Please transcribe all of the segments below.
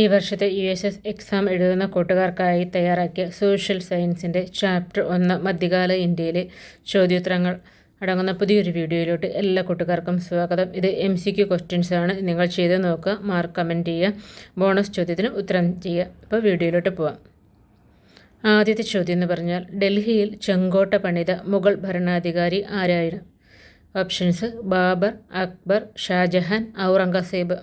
ഈ വർഷത്തെ U S S exam എഴുതുന്ന കൂട്ടുകാർക്കായി തയ്യാറാക്കിയ സോഷ്യൽ സയൻസിന്റെ ചാപ്റ്റർ ഒന്ന് മധ്യകാല ഇന്ത്യയിലെ ചോദ്യോത്തരങ്ങൾ. അടങ്ങുന്ന പുതിയൊരു വീഡിയോയിലോട്ട് എല്ലാ കൂട്ടുകാർക്കും സ്വാഗതം. ഇത് എം സി ക്യു ക്വസ്റ്റ്യൻസ് ആണ്. നിങ്ങൾ ചെയ്ത് നോക്കുക മാർക്ക് കമന്റ് ചെയ്യുക ബോണസ് ചോദ്യത്തിന് ഉത്തരം ചെയ്യുക. അപ്പോൾ വീഡിയോയിലോട്ട് പോവാം. ആദ്യത്തെ ചോദ്യം എന്ന് പറഞ്ഞാൽ ഡൽഹിയിൽ ചെങ്കോട്ട പണിത മുഗൾ ഭരണാധികാരി ആരായിരുന്നു? ഓപ്ഷൻസ് ബാബർ അക്ബർ ഷാജഹാൻ ഔറംഗസേബ്.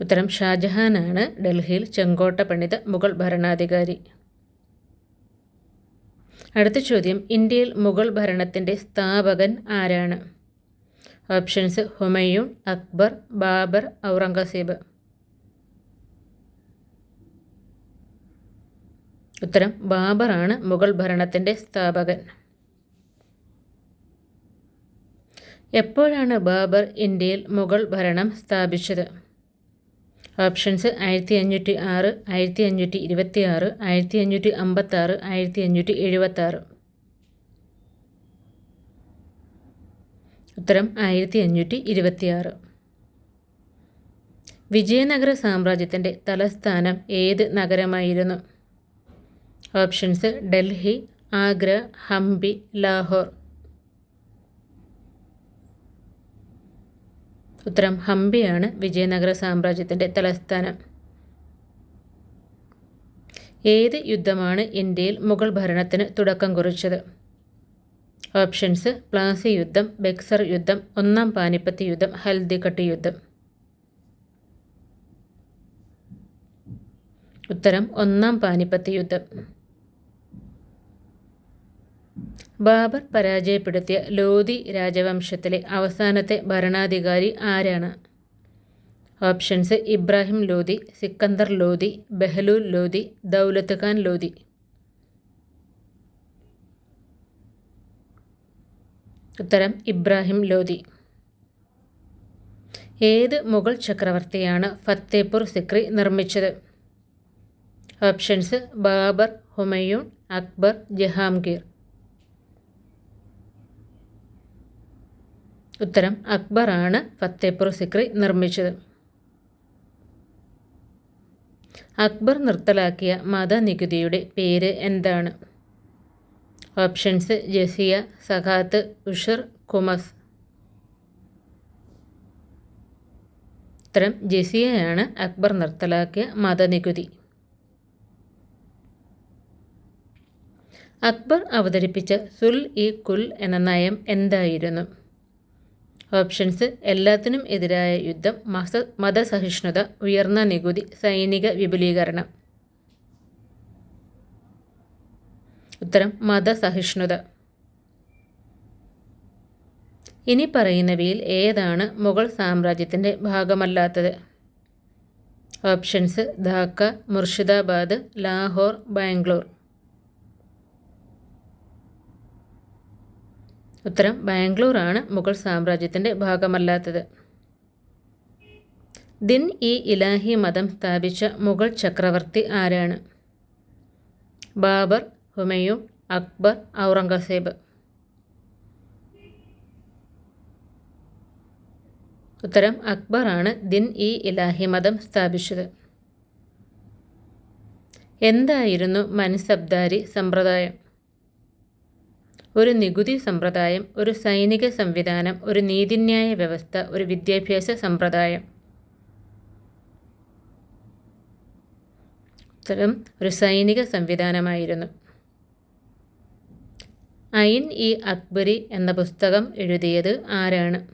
ഉത്തരം ഷാജഹാനാണ്. ഡൽഹിയിൽ ചെങ്കോട്ട പണിത മുഗൾ ഭരണാധികാരി. അടുത്ത ചോദ്യം ഇന്ത്യയിൽ മുഗൾ ഭരണത്തിന്റെ സ്ഥാപകൻ ആരാണ്? ഓപ്ഷൻസ് ഹുമയൂൺ അക്ബർ ബാബർ ഔറംഗസീബ്. ഉത്തരം ബാബറാണ് മുഗൾ ഭരണത്തിന്റെ സ്ഥാപകൻ. എപ്പോഴാണ് ബാബർ ഇന്ത്യയിൽ മുഗൾ ഭരണം സ്ഥാപിച്ചത്? ഓപ്ഷൻസ് ആയിരത്തി അഞ്ഞൂറ്റി ആറ് ആയിരത്തി അഞ്ഞൂറ്റി ഇരുപത്തി ആറ് ആയിരത്തി അഞ്ഞൂറ്റി അമ്പത്താറ് ആയിരത്തി അഞ്ഞൂറ്റി എഴുപത്താറ്. ഉത്തരം ആയിരത്തി അഞ്ഞൂറ്റി ഇരുപത്തിയാറ്. വിജയനഗര സാമ്രാജ്യത്തിന്റെ തലസ്ഥാനം ഏത് നഗരമായിരുന്നു? ഓപ്ഷൻസ് ഡൽഹി ആഗ്ര ഹംപി ലാഹോർ. ഉത്തരം ഹംപിയാണ് വിജയനഗര സാമ്രാജ്യത്തിന്റെ തലസ്ഥാനം. ഏത് യുദ്ധമാണ് ഇന്ത്യയിൽ മുഗൾ ഭരണത്തിന് തുടക്കം കുറിച്ചത്? ഓപ്ഷൻസ് പ്ലാസി യുദ്ധം ബെക്സർ യുദ്ധം ഒന്നാം പാനിപ്പത്ത് യുദ്ധം ഹൽദിക്കട്ട് യുദ്ധം. ഉത്തരം ഒന്നാം പാനിപ്പത്ത് യുദ്ധം. ബാബർ പരാജയപ്പെടുത്തിയ ലോധി രാജവംശത്തിലെ അവസാനത്തെ ഭരണാധികാരി ആരാണ്? ഓപ്ഷൻസ് ഇബ്രാഹിം ലോധി സിക്കന്ദർ ലോധി ബെഹലൂൽ ലോധി ദൗലത്ത് ഖാൻ ലോധി. ഉത്തരം ഇബ്രാഹിം ലോധി. ഏത് മുഗൾ ചക്രവർത്തിയാണ് ഫത്തേപൂർ സിക്രി നിർമ്മിച്ചത്? ഓപ്ഷൻസ് ബാബർ ഹുമയൂൺ അക്ബർ ജഹാംഗീർ. ഉത്തരം അക്ബറാണ് ഫത്തേപൂർ സിക്രി നിർമ്മിച്ചത്. അക്ബർ നിർത്തലാക്കിയ മതനികുതിയുടെ പേര് എന്താണ്? ഓപ്ഷൻസ് ജസിയ സഖാത്ത് ഉഷർ കുമസ്. ഉത്തരം ജസിയയാണ് അക്ബർ നിർത്തലാക്കിയ മതനികുതി. അക്ബർ അവതരിപ്പിച്ച സുൽ ഇ കുൽ എന്ന നയം എന്തായിരുന്നു? ഓപ്ഷൻസ് എല്ലാത്തിനും എതിരായ യുദ്ധം മസ മതസഹിഷ്ണുത ഉയർന്ന നികുതി സൈനിക വിപുലീകരണം. ഉത്തരം മതസഹിഷ്ണുത. ഇനി പറയുന്നവയിൽ ഏതാണ് മുഗൾ സാമ്രാജ്യത്തിന്റെ ഭാഗമല്ലാത്തത്? ഓപ്ഷൻസ് ധാക്ക മുർഷിദാബാദ് ലാഹോർ ബാംഗ്ലൂർ. ഉത്തരം ബാംഗ്ലൂർ ആണ് മുഗൾ സാമ്രാജ്യത്തിന്റെ ഭാഗമല്ലാത്തത്. ദിൻ ഇ ഇലാഹി മതം സ്ഥാപിച്ച മുഗൾ ചക്രവർത്തി ആരാണ്? ബാബർ ഹുമയൂൺ അക്ബർ ഔറംഗസേബ്. ഉത്തരം അക്ബറാണ് ദിൻ ഇ ഇലാഹി മതം സ്ഥാപിച്ചത്. എന്തായിരുന്നു മൻസബ്ദാരി സമ്പ്രദായം? ഒരു നികുതി സമ്പ്രദായം ഒരു സൈനിക സംവിധാനം ഒരു നീതിന്യായ വ്യവസ്ഥ ഒരു വിദ്യാഭ്യാസ സമ്പ്രദായം. ഉത്തരം ഒരു സൈനിക സംവിധാനമായിരുന്നു. ഐൻ ഇ അക്ബരി എന്ന പുസ്തകം എഴുതിയത് ആരാണ്?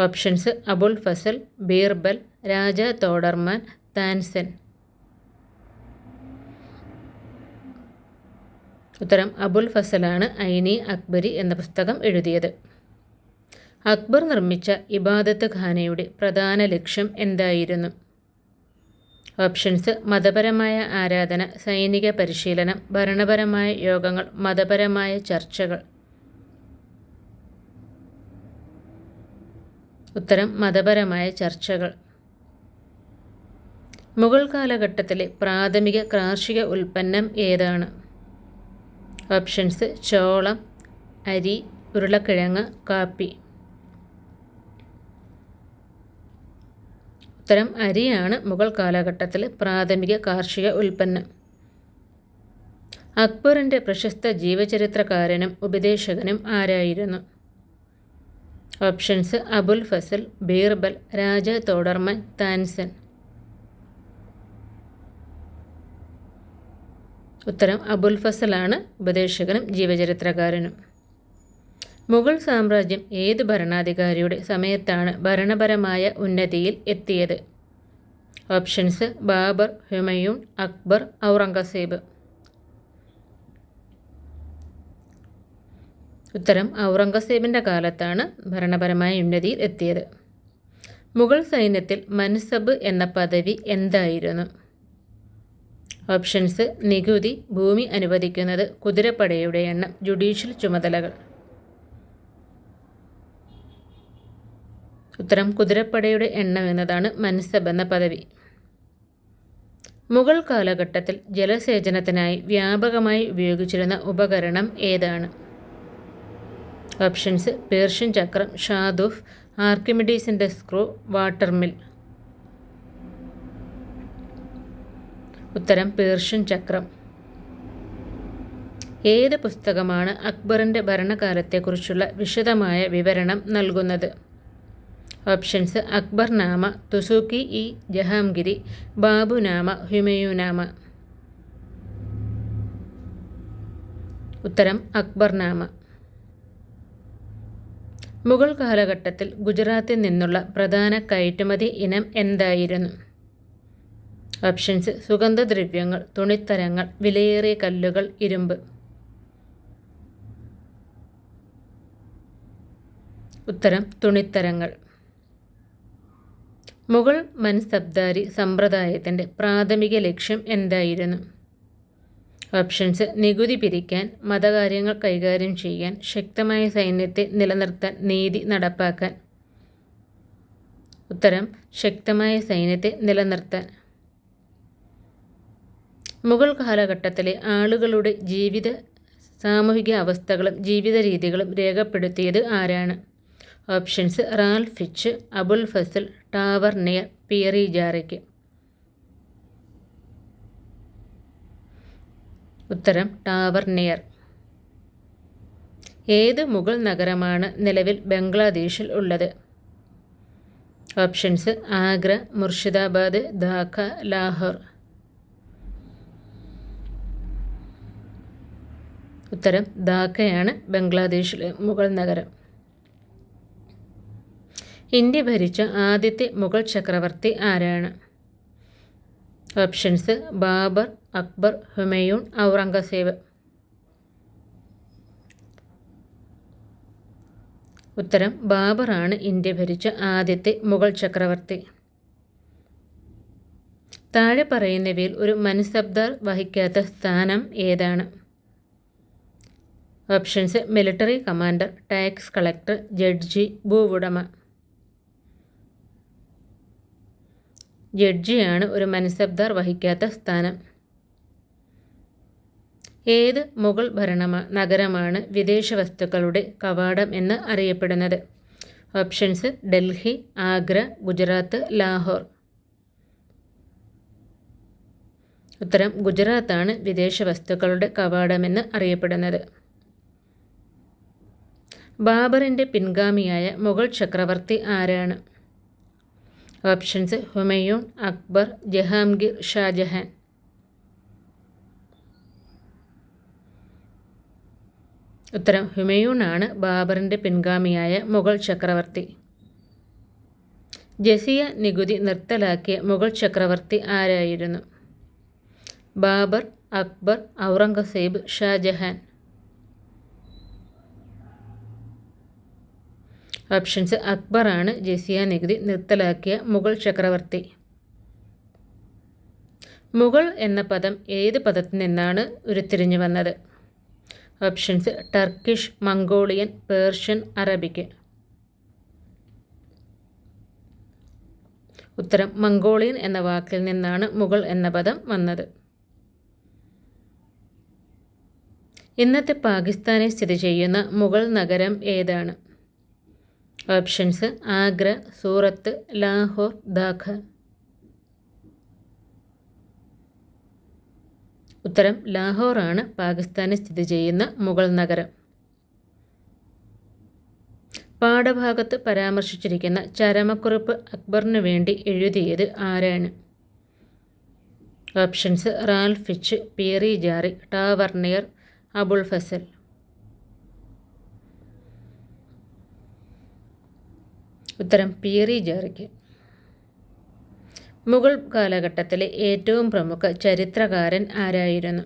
ഓപ്ഷൻസ് അബുൽ ഫസൽ ബീർബൽ രാജ തോഡർമാൻ താൻസൻ. ഉത്തരം അബുൽ ഫസലാണ് ഐനി അക്ബരി എന്ന പുസ്തകം എഴുതിയത്. അക്ബർ നിർമ്മിച്ച ഇബാദത്ത് ഖാനയുടെ പ്രധാന ലക്ഷ്യം എന്തായിരുന്നു? ഓപ്ഷൻസ് മതപരമായ ആരാധന സൈനിക പരിശീലനം ഭരണപരമായ യോഗങ്ങൾ മതപരമായ ചർച്ചകൾ. ഉത്തരം മതപരമായ ചർച്ചകൾ. മുഗൾ കാലഘട്ടത്തിലെ പ്രാഥമിക കാർഷിക ഉൽപ്പന്നം ഏതാണ്? ഓപ്ഷൻസ് ചോളം അരി ഉരുളക്കിഴങ്ങ് കാപ്പി. ഉത്തരം അരിയാണ് മുഗൾ കാലഘട്ടത്തിൽ പ്രാഥമിക കാർഷിക ഉൽപ്പന്നം. അക്ബറിന്റെ പ്രശസ്ത ജീവചരിത്രകാരനും ഉപദേശകനും ആരായിരുന്നു? ഓപ്ഷൻസ് അബുൽ ഫസൽ ബീർബൽ രാജ തോടർമൻ താൻസൻ. ഉത്തരം അബുൽ ഫസലാണ് ഉപദേശകനും ജീവചരിത്രകാരനും. മുഗൾ സാമ്രാജ്യം ഏത് ഭരണാധികാരിയുടെ സമയത്താണ് ഭരണപരമായ ഉന്നതിയിൽ എത്തിയത്? ഓപ്ഷൻസ് ബാബർ ഹുമയൂൺ അക്ബർ ഔറംഗസേബ്. ഉത്തരം ഔറംഗസേബിന്റെ കാലത്താണ് ഭരണപരമായ ഉന്നതിയിൽ എത്തിയത്. മുഗൾ സൈന്യത്തിൽ മൻസബ് എന്ന പദവി എന്തായിരുന്നു? ഓപ്ഷൻസ് നികുതി ഭൂമി അനുവദിക്കുന്നത് കുതിരപ്പടയുടെ എണ്ണം ജുഡീഷ്യൽ ചുമതലകൾ. ഉത്തരം കുതിരപ്പടയുടെ എണ്ണം എന്നതാണ് മൻസബ് എന്ന പദവി. മുഗൾ കാലഘട്ടത്തിൽ ജലസേചനത്തിനായി വ്യാപകമായി ഉപയോഗിച്ചിരുന്ന ഉപകരണം ഏതാണ്? ഓപ്ഷൻസ് പേർഷ്യൻ ചക്രം ഷാദുഫ് ആർക്കിമിഡീസിന്റെ സ്ക്രൂ വാട്ടർ ഉത്തരം പേർഷ്യൻ ചക്രം. ഏത് പുസ്തകമാണ് അക്ബറിന്റെ ഭരണകാലത്തെക്കുറിച്ചുള്ള വിശദമായ വിവരണം നൽകുന്നത്? Options Akbarnama Tuzuk E Jahangiri Baburnama Humayunnama. ഉത്തരം അക്ബർനാമ. മുഗൾ കാലഘട്ടത്തിൽ ഗുജറാത്തിൽ നിന്നുള്ള പ്രധാന കയറ്റുമതി ഇനം എന്തായിരുന്നു? ഓപ്ഷൻസ് സുഗന്ധദ്രവ്യങ്ങൾ തുണിത്തരങ്ങൾ വിലയേറിയ കല്ലുകൾ ഇരുമ്പ്. ഉത്തരം തുണിത്തരങ്ങൾ. മുഗൾ മൻസബ്ദാരി സമ്പ്രദായത്തിന്റെ പ്രാഥമിക ലക്ഷ്യം എന്തായിരുന്നു? ഓപ്ഷൻസ് നികുതി പിരിക്കാൻ മതകാര്യങ്ങൾ കൈകാര്യം ചെയ്യാൻ ശക്തമായ സൈന്യത്തെ നിലനിർത്താൻ നീതി നടപ്പാക്കാൻ. ഉത്തരം ശക്തമായ സൈന്യത്തെ നിലനിർത്താൻ. മുഗൾ കാലഘട്ടത്തിലെ ആളുകളുടെ ജീവിത സാമൂഹിക അവസ്ഥകളും ജീവിത രീതികളും രേഖപ്പെടുത്തിയത് ആരാണ്? Options Ralph Fitch Abul Fazal Tavernier Pierre ജാറയ്ക്ക് ഉത്തരം ടാവർ നിയർ. ഏത് മുഗൾ നഗരമാണ് നിലവിൽ ബംഗ്ലാദേശിൽ ഉള്ളത്? ഓപ്ഷൻസ് ആഗ്ര മുർഷിദാബാദ് ധാക്ക ലാഹോർ. ഉത്തരം ധാക്കയാണ് ബംഗ്ലാദേശിലെ മുഗൾ നഗരം. ഇന്ത്യ ഭരിച്ച ആദ്യത്തെ മുഗൾ ചക്രവർത്തി ആരാണ്? ഓപ്ഷൻസ് ബാബർ അക്ബർ ഹുമയൂൺ ഔറംഗസേബ്. ഉത്തരം ബാബറാണ് ഇന്ത്യ ഭരിച്ച ആദ്യത്തെ മുഗൾ ചക്രവർത്തി. താഴെ പറയുന്നവയിൽ ഒരു മൻസബ്ദാർ വഹിക്കാത്ത സ്ഥാനം ഏതാണ്? Options military commander tax collector judge ഭൂവുടമ. ജഡ്ജിയാണ് ഒരു മൻസബ്ദാർ വഹിക്കാത്ത സ്ഥാനം. ഏത് മുഗൾ ഭരണമ നഗരമാണ് വിദേശ വസ്തുക്കളുടെ കവാടം എന്ന് അറിയപ്പെടുന്നത്? ഓപ്ഷൻസ് ഡൽഹി ആഗ്ര ഗുജറാത്ത് ലാഹോർ. ഉത്തരം ഗുജറാത്താണ് വിദേശ വസ്തുക്കളുടെ കവാടമെന്ന് അറിയപ്പെടുന്നത്. ബാബറിന്റെ പിൻഗാമിയായ മുഗൾ ചക്രവർത്തി ആരാണ്? ഓപ്ഷൻസ് ഹുമയൂൺ അക്ബർ ജഹാംഗീർ ഷാജഹാൻ. ഉത്തരം ഹുമയൂൺ ആണ് ബാബറിന്റെ പിൻഗാമിയായ മുഗൾ ചക്രവർത്തി. ജസിയ നികുതി നിർത്തലാക്കിയ മുഗൾ ചക്രവർത്തി ആരായിരുന്നു? ബാബർ അക്ബർ ഔറംഗസേബ് ഷാജഹാൻ. ഓപ്ഷൻസ് അക്ബറാണ് ജസിയ നികുതി നിർത്തലാക്കിയ മുഗൾ ചക്രവർത്തി. മുഗൾ എന്ന പദം ഏത് പദത്തിൽ നിന്നാണ് ഉരുത്തിരിഞ്ഞു വന്നത്? Options Turkish Mongolian Persian Arabic ഉത്തരം മംഗോളിയൻ എന്ന വാക്കിൽ നിന്നാണ് മുഗൾ എന്ന പദം വന്നത്. ഇന്നത്തെ പാകിസ്ഥാനെ സ്ഥിതി ചെയ്യുന്ന മുഗൾ നഗരം ഏതാണ്? ഓപ്ഷൻസ്. ആഗ്ര സൂറത്ത് ലാഹോർ ദാഖ. ഉത്തരം ലാഹോറാണ് പാകിസ്ഥാനിൽ സ്ഥിതി ചെയ്യുന്ന മുഗൾ നഗരം. പാഠഭാഗത്ത് പരാമർശിച്ചിരിക്കുന്ന ചരമക്കുറിപ്പ് അക്ബറിനു വേണ്ടി എഴുതിയത് ആരാണ്? Options Ralph Fitch Pierre Jarric Tavernier Abul Fazal. ഉത്തരം പീറി ജോർജ് മുഗൾ കാലഘട്ടത്തിലെ ഏറ്റവും പ്രമുഖ ചരിത്രകാരൻ ആരായിരുന്നു?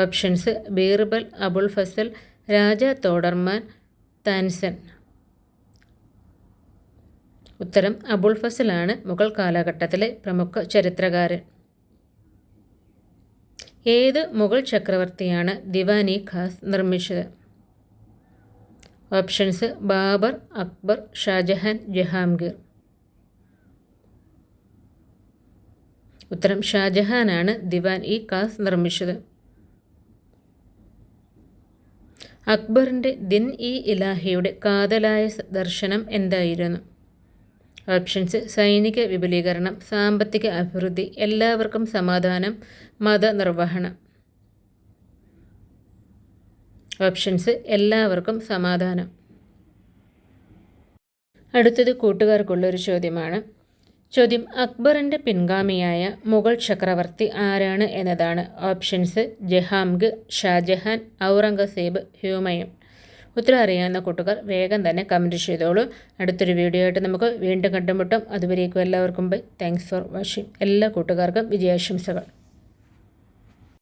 ഓപ്ഷൻസ് ബീർബൽ അബുൾ ഫസൽ രാജ തോഡർമാൻ താൻസൻ. ഉത്തരം അബുൾ ഫസലാണ് മുഗൾ കാലഘട്ടത്തിലെ പ്രമുഖ ചരിത്രകാരൻ. ഏത് മുഗൾ ചക്രവർത്തിയാണ് ദിവാനി ഖാസ് നിർമ്മിച്ചത്? ഓപ്ഷൻസ് ബാബർ അക്ബർ ഷാജഹാൻ ജഹാംഗീർ ഉത്തരം ഷാജഹാനാണ്. ദിവാൻ ഇ കാസ് നിർമ്മിച്ചത്. അക്ബറിന്റെ ദിൻ ഇ ഇലാഹിയുടെ കാതലായ ദർശനം എന്തായിരുന്നു? ഓപ്ഷൻസ് സൈനിക വിപുലീകരണം സാമ്പത്തിക അഭിവൃദ്ധി എല്ലാവർക്കും സമാധാനം മതനിർവഹണം. ഓപ്ഷൻസ് എല്ലാവർക്കും സമാധാനം. അടുത്തത് കൂട്ടുകാർക്കുള്ളൊരു ചോദ്യമാണ്. ചോദ്യം അക്ബറിന്റെ പിൻഗാമിയായ മുഗൾ ചക്രവർത്തി ആരാണ് എന്നതാണ്. ഓപ്ഷൻസ് ജഹാംഗ് ഷാജഹാൻ ഔറംഗസേബ് ഹ്യൂമയും ഉത്തരം അറിയാവുന്ന കൂട്ടുകാർ വേഗം തന്നെ കമന്റ് ചെയ്തോളൂ. അടുത്തൊരു വീഡിയോ ആയിട്ട് നമുക്ക് വീണ്ടും കണ്ടുമുട്ടും. അതുവരേക്കും എല്ലാവർക്കും ബൈ താങ്ക്സ് ഫോർ വാച്ചിങ് എല്ലാ കൂട്ടുകാർക്കും വിജയാശംസകൾ.